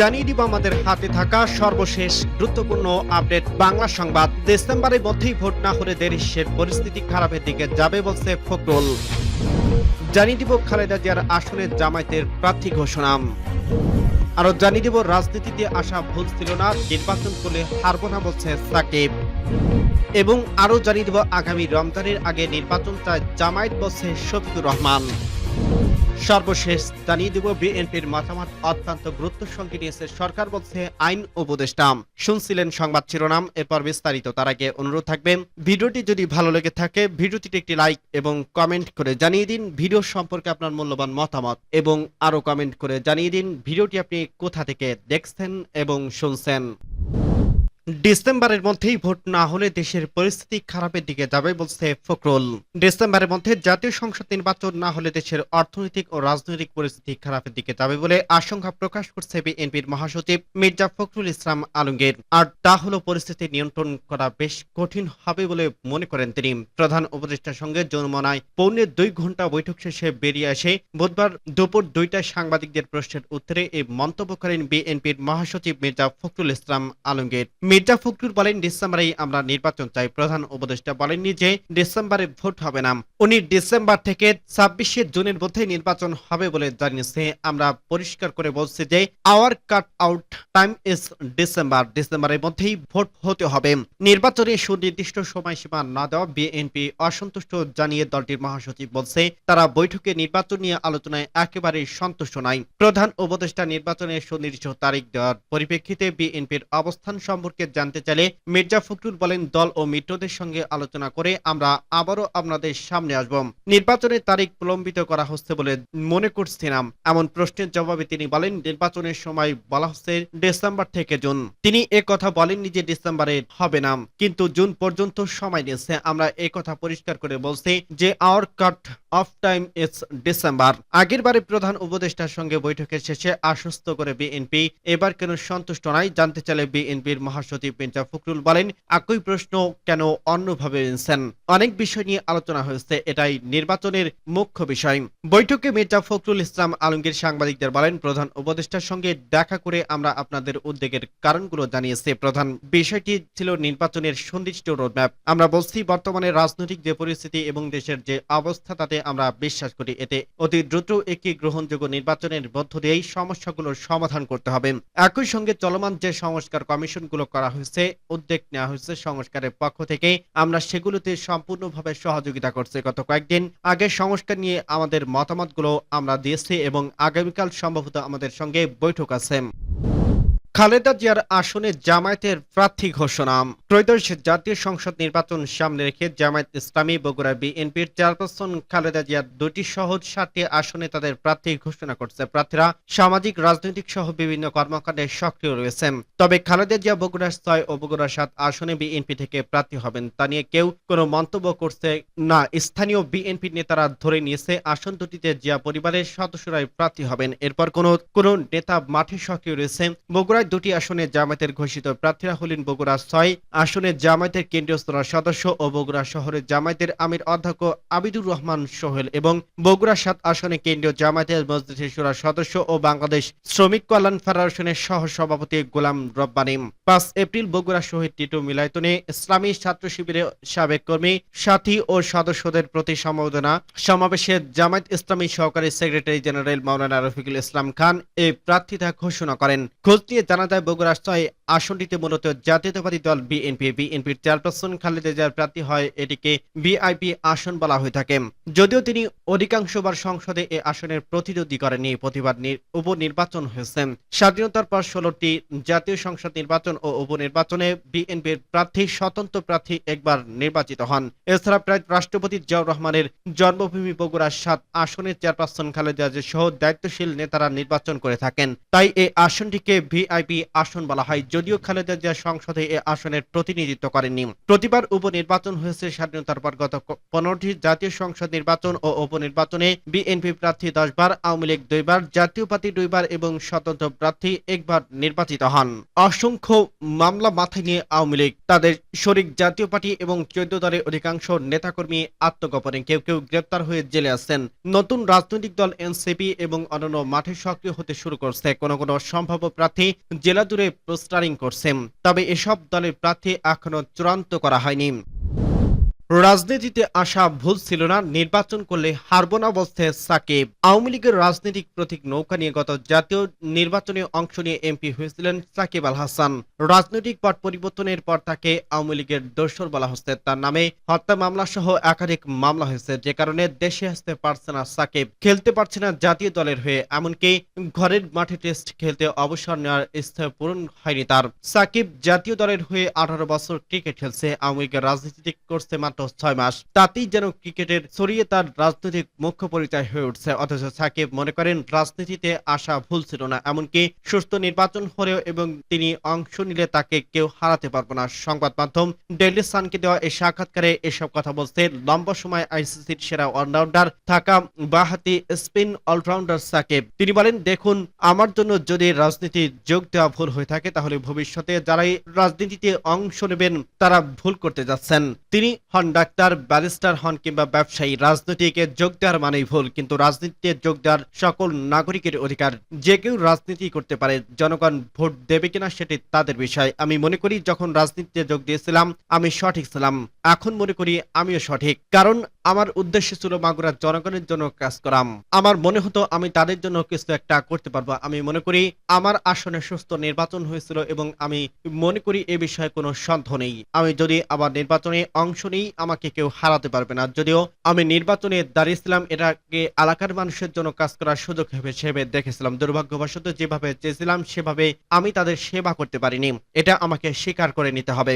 জানিয়ে দিব আমাদের হাতে থাকা সর্বশেষ গুরুত্বপূর্ণ আপডেট। বাংলা সংবাদ ডিসেম্বরের মধ্যেই ভোট না হলে দেশের পরিস্থিতি খারাপের দিকে যাবে বলছে ফখরুল। জানিয়ে দিব খালেদা জিয়ার আসলে জামায়াতের প্রার্থী ঘোষণা। আরও জানিয়ে দিব, রাজনীতিতে আসা ভুল ছিল না, নির্বাচন করলে হারবো না বলছে সাকিব। এবং আরও জানিয়ে দিব, আগামী রমজানের আগে নির্বাচন চায় জামায়াত বলছে শফিকুর রহমান। সর্বশেষ জানিয়ে দেব বিএনপির মতামত অত্যন্ত গুরুত্ব সঙ্গে নিয়েছে সরকার বলছে আইন উপদেষ্টা। শুনছিলেন সংবাদ শিরোনাম, এরপর বিস্তারিত। তার আগে অনুরোধ থাকবে, ভিডিওটি যদি ভালো লেগে থাকে, ভিডিওটিতে একটি লাইক এবং কমেন্ট করে জানিয়ে দিন ভিডিও সম্পর্কে আপনার মূল্যবান মতামত এবং আরও কমেন্ট করে জানিয়ে দিন ভিডিওটি আপনি কোথা থেকে দেখছেন এবং শুনছেন। ডিসেম্বরের মধ্যেই ভোট না হলে দেশের পরিস্থিতি খারাপের দিকে যাবে বলছে ফখরুল। ডিসেম্বরের মধ্যে জাতীয় সংসদ নির্বাচন না হলে দেশের অর্থনৈতিক ও রাজনৈতিক পরিস্থিতি খারাপের দিকে যাবে বলে আশঙ্কা প্রকাশ করছে বিএনপির মহাসচিব মির্জা ফখরুল ইসলাম আলমগীর। আর তা হলো পরিস্থিতি নিয়ন্ত্রণ করা বেশ কঠিন হবে বলে মনে করেন তিনি। প্রধান উপদেষ্টার সঙ্গে জনমনায় পৌনে দুই ঘণ্টা বৈঠক শেষে বেরিয়ে আসে বুধবার দুপুর দুইটায় সাংবাদিকদের প্রশ্নের উত্তরে এই মন্তব্য করেন বিএনপির মহাসচিব মির্জা ফখরুল ইসলাম আলমগীর। মির্জা ফখরুল বলেন, ডিসেম্বরেই আমরা নির্বাচন চাই। প্রধান উপদেষ্টা বলেননি যে ডিসেম্বরে ভোট হবে না। উনি ডিসেম্বর থেকে ছাব্বিশে জুনের মধ্যে নির্বাচন হবে বলে জানিয়েছে। আমরা পরিষ্কার করে বলছি যে our cut out time is December ডিসেম্বরের মধ্যেই ভোট হতে হবে। নির্বাচনে সুনির্দিষ্ট সময়সীমা না দেওয়া বিএনপি অসন্তুষ্ট জানিয়ে দলটির মহাসচিব বলছে, তারা বৈঠকে নির্বাচন নিয়ে আলোচনায় একেবারে সন্তুষ্ট নাই প্রধান উপদেষ্টা নির্বাচনের সুনির্দিষ্ট তারিখ দেওয়ার পরিপ্রেক্ষিতে বিএনপির অবস্থান সম্পর্কে জানতে চাইলে মির্জা ফখরুল বলেন, দল ও মিত্রদের সঙ্গে আলোচনা করে আমরা আবারও আপনাদের সামনে আসব। নির্বাচনের তারিখ প্রলম্বিত করা হচ্ছে বলে মনে করছি না এমন প্রশ্নের জবাবে তিনি বলেন, নির্বাচনের সময় বলা হচ্ছে ডিসেম্বর থেকে জুন। তিনি এ কথা বলেননি যে ডিসেম্বরে হবে না, কিন্তু জুন পর্যন্ত সময় নিয়েছে। আমরা এ কথা পরিষ্কার করে বলছি যে our cut off time is December আগের বারে প্রধান উপদেষ্টার সঙ্গে বৈঠকের শেষে আশ্বস্ত করে বিএনপি। এবার কেন সন্তুষ্ট নাই। জানতে চাইলে বিএনপির মহাসচিব মির্জা ফখরুল বলেন, একই প্রশ্ন কেন অন্যভাবে নিয়েছেন অনেক বিষয় নিয়ে আলোচনা হয়েছে, এটাই নির্বাচনের মুখ্য বিষয়। বৈঠকে মির্জা ফখরুল ইসলাম আলমগীর সাংবাদিকদের বলেন, প্রধান উপদেষ্টার সঙ্গে দেখা করে আমরা আপনাদের উদ্বেগের কারণগুলো জানিয়েছি। প্রধান বিষয়টি ছিল নির্বাচনের সুনির্দিষ্ট রোডম্যাপ। আমরা বলছি, বর্তমানে রাজনৈতিক যে পরিস্থিতি এবং দেশের যে অবস্থা, তাতে আমরা বিশ্বাস করি, এতে অতি দ্রুত একটি গ্রহণযোগ্য নির্বাচনের মধ্য দিয়েই সমস্যাগুলোর সমাধান করতে হবে। একই সঙ্গে চলমান যে সংস্কার কমিশনগুলো করা হয়েছে, উদ্যোগ নেওয়া হয়েছে সংস্কারের পক্ষ থেকে আমরা সেগুলোতে সম্পূর্ণভাবে সহযোগিতা করছি। গত কয়েকদিন আগে সংস্কার নিয়ে আমাদের মতামতগুলো আমরা দিয়েছি এবং আগামীকাল সম্ভবত আমাদের সঙ্গে বৈঠক আছে। খালেদা জিয়ার আসনে জামায়াতের প্রার্থী ঘোষণা। ত্রয়োদশ জাতীয় সংসদ নির্বাচন সামনে রেখে জামায়াত ইসলামী, বগুড়া বিএনপির চেয়ারপারসন খালেদা জিয়ার দুটি সহজ সাতটি আসনে তাদের প্রার্থী ঘোষণা করছে। প্রার্থীরা সামাজিক, রাজনৈতিক সহ বিভিন্ন কর্মকাণ্ডে সক্রিয় রয়েছেন। তবে খালেদা জিয়া বগুড়া ছয় ও বগুড়া সাত আসনে বিএনপি থেকে প্রার্থী হবেন তা নিয়ে কেউ কোনো মন্তব্য করছে না। স্থানীয় বিএনপি নেতারা ধরে নিয়েছে, আসন দুটিতে জিয়া পরিবারের সদস্যরাই প্রার্থী হবেন। এরপর কোনো কোনো নেতা মাঠে সক্রিয় রয়েছে। বগুড়ায় দুটি আসনে জামায়াতের ঘোষিত প্রার্থীরা হলেন বগুড়া ছয় আসনে জামায়াতের কেন্দ্রীয় স্তরের সদস্য ও বগুড়া শহরের জামায়াতের আমির অধ্যক্ষ আবিদুর রহমান সোহেল এবং বগুড়া সাত আসনে কেন্দ্রীয় জামায়াতের মসজিদ সুরার সদস্য ও বাংলাদেশ শ্রমিক কল্যাণ ফেডারেশনের সহ সভাপতি গোলাম রব্বানি। পাঁচ এপ্রিল বগুড়া শহীদ টিটু মিলায়তনে ইসলামী ছাত্র শিবিরের সাবেক কর্মী, সাথী ও সদস্যদের প্রতি সম্বোধনা সমাবেশে জামায়াত ইসলামী সহকারী সেক্রেটারি জেনারেল মাওলানা রফিকুল ইসলাম খান এই প্রার্থিতা ঘোষণা করেন। খোঁজ নিয়ে জানা যায় বগুড়া ছয় আসনটিতে মূলত জাতীয়তাবাদী দল বিএনপি, বিএনপির চেয়ারপারসন খালেদা জিয়ার প্রার্থী হয় এটিকে বিআইপি আসন বলা হয়ে থাকে। যদিও তিনি অধিকাংশবার সংসদে এ আসনের প্রতিদ্বন্দ্বী করেননি প্রতিবার নির- উপনির্বাচন হয়েছে। স্বাধীনতার পর ষোলোটি জাতীয় সংসদ নির্বাচন ও উপনির্বাচনে বিএনপির প্রার্থী, স্বতন্ত্র প্রার্থী একবার নির্বাচিত হন। এছাড়া প্রায় রাষ্ট্রপতি জিয়াউর রহমানের জন্মভূমি বগুড়া সাত আসনের চেয়ারপারসন খালেদা জিয়া সহ দায়িত্বশীল নেতারা নির্বাচন করে থাকেন। তাই এই আসনটিকে ভিআইপি আসন বলা হয়। যদিও খালেদা জিয়া সংসদে এ আসনের প্রতিনিধিত্ব করেননি। প্রতিবার উপনির্বাচন হয়েছে স্বাধীনতার পর গত পনেরোটি জাতীয় সংসদ নির্বাচন ও উপনির্বাচনে বিএনপি প্রার্থী দশবার, আওয়ামী লীগ দুইবার, জাতীয় পার্টি দুইবার এবং স্বতন্ত্র প্রার্থী একবার নির্বাচিত হন। অসংখ্য মামলা মাথায় নিয়ে আওয়ামী লীগ, তাদের শরিক জাতীয় পার্টি এবং চৌদ্দ দলের অধিকাংশ নেতাকর্মী আত্মগোপনে কেউ কেউ গ্রেপ্তার হয়ে জেলে আছেন। নতুন রাজনৈতিক দল এনসিপি এবং অন্যান্য মাঠে সক্রিয় হতে শুরু করছে। কোনো কোনো সম্ভাব্য প্রার্থী জেলা জুড়ে প্রস্টারিং করছেন তবে এসব দলের প্রার্থী এখনও চূড়ান্ত করা হয়নি। রাজনীতিতে আসা ভুল ছিল না, নির্বাচন করলে হারব না বলছে সাকিব। আওয়ামী লীগের রাজনৈতিক প্রতীক নৌকা নিয়ে গত জাতীয় নির্বাচনে অংশ নিয়ে এমপি হয়েছিলেন সাকিব আল হাসান। রাজনৈতিক পট পরিবর্তনের পর তাকে আওয়ামী লীগের দোসর বলা হচ্ছে। তার নামে হত্যা মামলা সহ একাধিক মামলা হয়েছে, যে কারণে দেশে আসতে পারছে না সাকিব। খেলতে পারছে না জাতীয় দলের হয়ে, এমনকি ঘরের মাঠে টেস্ট খেলতে অবসর নেওয়ার ইচ্ছা পূরণ হয়নি তার। সাকিব জাতীয় দলের হয়ে আঠারো বছর ক্রিকেট খেলছে, আওয়ামী লীগের রাজনীতি করছে মাত্র ছয় মাস। তাতেই যেন ক্রিকেটের ছড়িয়ে তার রাজনৈতিক মুখ্য পরিচয় হয়ে উঠছে। অথচ সাকিব মনে করেন, রাজনীতিতে আসা ভুল ছিল না। এমনকি সুস্থ নির্বাচন হলেও এবং তিনি অংশ নিলে তাকে কেউ হারাতে পারবে না। সংবাদ মাধ্যম ডেইলি সানকে দেওয়া এই সাক্ষাৎকারে এসব কথা বলছে। লম্বা সময় আইসিসির সেরা অলরাউন্ডার থাকা বাহাতি স্পিন অলরাউন্ডার সাকিব। তিনি বলেন, দেখুন, আমার জন্য যদি রাজনীতি যোগ দেওয়া ভুল হয়ে থাকে, তাহলে ভবিষ্যতে যারাই রাজনীতিতে অংশ নেবেন, তারা ভুল করতে যাচ্ছেন। তিনি হন ডাক্তার, ব্যারিস্টার হন কিংবা ব্যবসায়ী, রাজনীতিকে যোগ দেওয়ার মানেই ভুল, কিন্তু রাজনীতিতে যোগ দেওয়ার সকল নাগরিকের অধিকার যে কেউ রাজনীতি করতে পারে, জনগণ ভোট দেবে কিনা সেটি তাদের বিষয়। আমি মনে করি যখন রাজনীতিতে যোগ দিয়েছিলাম, আমি সঠিক ছিলাম। এখন মনে করি আমিও সঠিক। কারণ আমার উদ্দেশ্য ছিল মাগুরার জনগণের জন্য কাজ করাম আমার মনে হতো আমি তাদের জন্য কিছু একটা করতে পারব। আমি মনে করি আমার আসনে সুস্থ নির্বাচন হয়েছিল এবং আমি মনে করি এ বিষয়ে কোনো সন্দেহ নেই। আমি যদি আবার নির্বাচনে অংশ নিই, আমাকে কেউ হারাতে পারবে না। যদিও আমি নির্বাচনে দাঁড়িয়েছিলাম, এটাকে এলাকার মানুষের জন্য কাজ করার সুযোগ হিসেবে দেখেছিলাম। দুর্ভাগ্যবশত যেভাবে চেয়েছিলাম, সেভাবে আমি তাদের সেবা করতে পারিনি। এটা আমাকে স্বীকার করে নিতে হবে।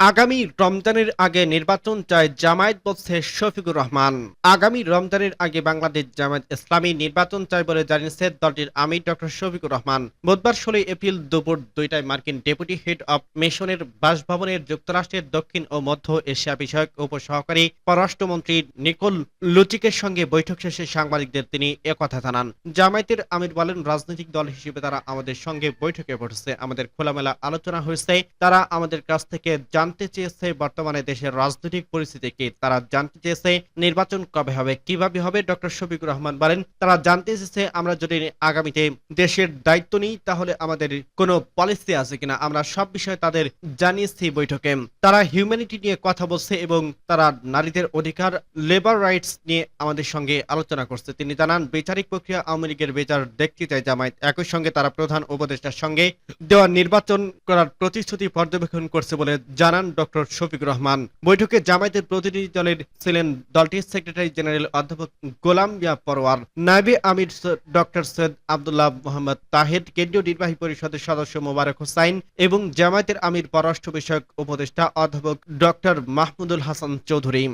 আগামী রমজানের আগে নির্বাচন চায় জামায়াত বলছে শফিকুর রহমান। আগামী রমজানের আগে বাংলাদেশ জামায়াত ইসলামী নির্বাচন চায় বলে জানিয়েছে দলটির আমির ডক্টর শফিকুর রহমান। বুধবার ষোলোই এপ্রিল দুপুর দুইটায় মার্কিন ডেপুটি হেড অব মিশনের বাসভবনের যুক্তরাষ্ট্রের দক্ষিণ ও মধ্য এশিয়া বিষয়ক উপসহকারী পররাষ্ট্রমন্ত্রী নিকোল লুচিকের সঙ্গে বৈঠক শেষে সাংবাদিকদের তিনি একথা জানান। জামায়াতের আমির বলেন, রাজনৈতিক দল হিসেবে তারা আমাদের সঙ্গে বৈঠকে বসেছে। আমাদের খোলামেলা আলোচনা হয়েছে। তারা আমাদের কাছ থেকে জানতে চেয়েছে বর্তমানে দেশের রাজনৈতিক পরিস্থিতি কি? তারা জানতে চেয়েছে নির্বাচন কবে হবে, কীভাবে হবে? ডক্টর শফিকুর রহমান বলেন, তারা জানতে চেয়েছে আমরা যদি আগামীতে দেশের দায়িত্ব নিই, তাহলে আমাদের কোনো পলিসি আছে কিনা? আমরা সব বিষয়ে তাদের জানিয়েছি বৈঠকে। তারা হিউম্যানিটি নিয়ে কথা বলছে এবং তারা নারীদের অধিকার লেবার রাইটস নিয়ে আমাদের সঙ্গে আলোচনা করছে। তিনি জানান, বিচারিক প্রক্রিয়া আওয়ামী লীগের বিচার দেখতে চায় জামায়াত। একই সঙ্গে তারা প্রধান উপদেষ্টার সঙ্গে দেওয়া নির্বাচন করার প্রতিশ্রুতি পর্যবেক্ষণ করছে বলে জানান ডক্টর শফিক রহমান। বৈঠকে জামায়াতের প্রতিনিধি দলের ছিলেন দলটির সেক্রেটারি জেনারেল অধ্যাপক গোলাম মিয়া পরওয়ার, নাইবে আমির ডক্টর সৈয়দ আবদুল্লাহ মোহাম্মদ তাহেদ কেন্দ্রীয় নির্বাহী পরিষদের সদস্য মোবারক হোসাইন এবং জামায়াতের আমির পররাষ্ট্র বিষয়ক উপদেষ্টা অধ্যাপক ডক্টর মাহমুদুল হাসান চৌধুরী।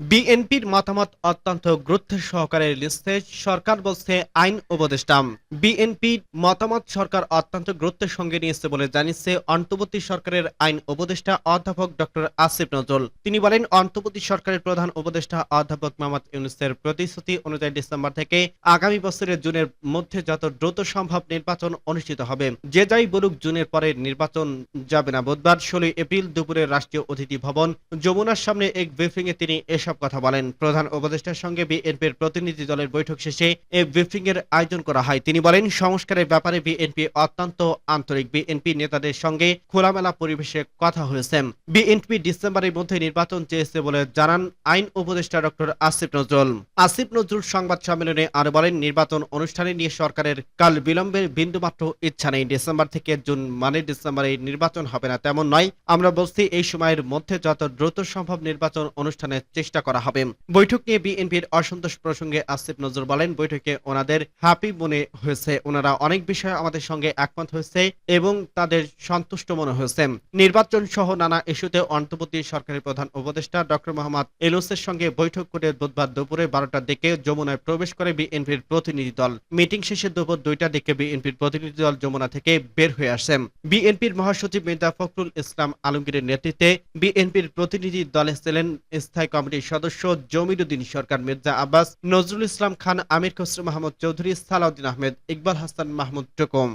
বিএনপির মতামত অত্যন্ত গুরুত্বের সহকারে লিখছে, সরকার বলছে আইন উপদেষ্টা। বিএনপির মতামত সরকার অত্যন্ত গুরুত্বের সঙ্গে নিয়েছে বলে জানিয়েছে অন্তর্বর্তী সরকারের আইন উপদেষ্টা অধ্যাপক ডক্টর আসিফ নজরুল। তিনি বলেন, অন্তর্বর্তী সরকারের প্রধান উপদেষ্টা অধ্যাপক মোহাম্মদ ইউনুসের প্রতিশ্রুতি অনুযায়ী ডিসেম্বর থেকে আগামী বছরের জুনের মধ্যে যত দ্রুত সম্ভব নির্বাচন অনুষ্ঠিত হবে। যে যাই বলুক, জুনের পরে নির্বাচন যাবে না। বুধবার ষোলোই এপ্রিল দুপুরে রাষ্ট্রীয় অতিথি ভবন, যমুনার সামনে এক ব্রিফিং এ তিনি এসব কথা বলেন। প্রধান উপদেষ্টার সঙ্গে বিএনপির প্রতিনিধি দলের বৈঠক শেষে এই ব্রিফিং এর আয়োজন করা হয়। তিনি বলেন, সংস্কারের ব্যাপারে বিএনপি অত্যন্ত আন্তরিক। বিএনপি নেতাদের সঙ্গে খোলামেলা পরিবেশে কথা হয়েছে। বিএনপি ডিসেম্বরের মধ্যে নির্বাচন চেয়েছে বলে জানান আইন উপদেষ্টা ডক্টর আসিফ নজরুল। আসিফ নজরুল সংবাদ সম্মেলনে আরও বলেন, নির্বাচন অনুষ্ঠানে নিয়ে সরকারের কাল বিলম্বের বিন্দুমাত্র ইচ্ছা নেই। ডিসেম্বর থেকে জুন মানে ডিসেম্বরে নির্বাচন হবে না, তেমন নয়। আমরা বলছি, এই সময়ের মধ্যে যত দ্রুত সম্ভব নির্বাচন অনুষ্ঠানের চেষ্টা করা হবে। বৈঠক নিয়ে বিএনপির অসন্তোষ প্রসঙ্গে আসিফ নজরুল বলেন, বৈঠকে ওনাদের হ্যাপি মনে হয়েছে, ওনারা অনেক বিষয়ে আমাদের সঙ্গে একমত হয়েছে এবং তাদের সন্তুষ্ট মনে হয়েছে। নির্বাচন সহ নানা ইস্যুতে অন্তর্বর্তী সরকারের প্রধান উপদেষ্টা ডক্টর মোহাম্মদ এলুসের সঙ্গে বৈঠক করে বুধবার দুপুরে বারোটার দিকে যমুনায় প্রবেশ করে বিএনপির প্রতিনিধি দল। মিটিং শেষে দুপুর দুইটার দিকে বিএনপির প্রতিনিধি দল যমুনা থেকে বের হয়ে আসেন বিএনপির মহাসচিব মির্জা ফখরুল ইসলাম আলমগীরের নেতৃত্বে বিএনপির প্রতিনিধি দলে ছিলেন স্থায়ী কমিটির সদস্য জমির উদ্দিন সরকার, মির্জা আব্বাস, নজরুল ইসলাম খান, আমির খসরু মাহমুদ চৌধুরী, সালাউদ্দিন আহমেদ, ইকবাল হাসান মাহমুদ টুকুম।